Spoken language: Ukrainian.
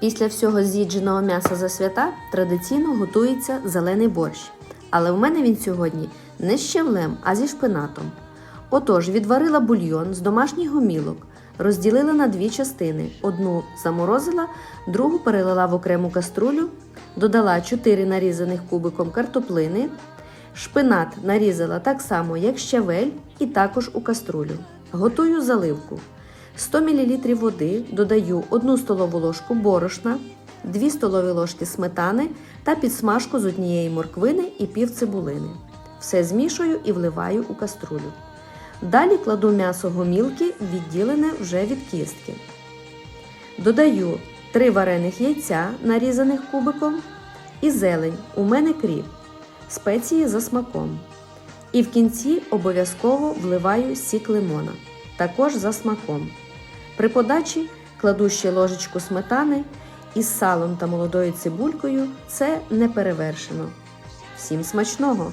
Після всього з'їдженого м'яса за свята традиційно готується зелений борщ. Але в мене він сьогодні не з щавлем, а зі шпинатом. Отож, відварила бульйон з домашніх гомілок, розділила на дві частини: одну заморозила, другу перелила в окрему каструлю, додала 4 нарізаних кубиком картоплини, шпинат нарізала так само, як щавель, і також у каструлю. Готую заливку. 100 мл води додаю 1 столову ложку борошна, 2 столові ложки сметани та підсмажку з однієї морквини і пів цибулини. Все змішую і вливаю у каструлю. Далі кладу м'ясо гомілки, відділене вже від кістки. Додаю 3 варених яйця, нарізаних кубиком, і зелень. У мене кріп, спеції за смаком. І в кінці обов'язково вливаю сік лимона, також за смаком. При подачі кладу ще ложечку сметани із салом та молодою цибулькою. Це не перевершено. Всім смачного!